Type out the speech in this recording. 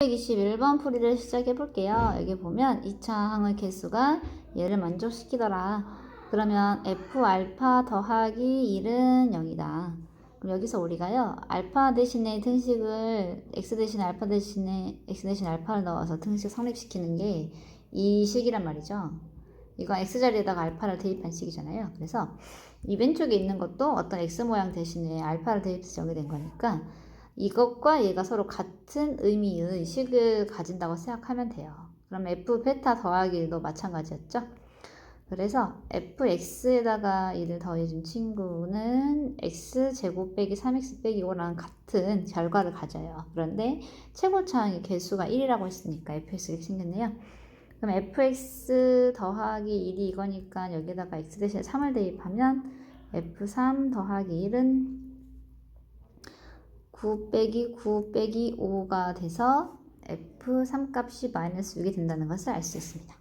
121번 풀이를 시작해 볼게요. 여기 보면 2차 항의 개수가 얘를 만족시키더라. 그러면 f 알파 더하기 1은 0이다. 그럼 여기서 우리가요. 알파 대신에 등식을 x 대신에 알파 대신에 x 대신에 알파를 넣어서 등식 성립시키는 게 이 식이란 말이죠. 이거 x 자리에다가 알파를 대입한 식이잖아요. 그래서 이 왼쪽에 있는 것도 어떤 x 모양 대신에 알파를 대입해서 정의된 거니까 이것과 얘가 서로 같은 의미의 식을 가진다고 생각하면 돼요. 그럼 f 베타 더하기 1도 마찬가지였죠. 그래서 fx에다가 1을 더해준 친구는 x 제곱 빼기 3x 빼기 5랑 같은 결과를 가져요. 그런데 최고차항의 개수가 1이라고 했으니까 fx가 생겼네요. 그럼 fx 더하기 1이 이거니까 여기다가 x 대신에 3을 대입하면 f3 더하기 1은 9 빼기 9 빼기 5가 돼서 f3 값이 마이너스 6이 된다는 것을 알 수 있습니다.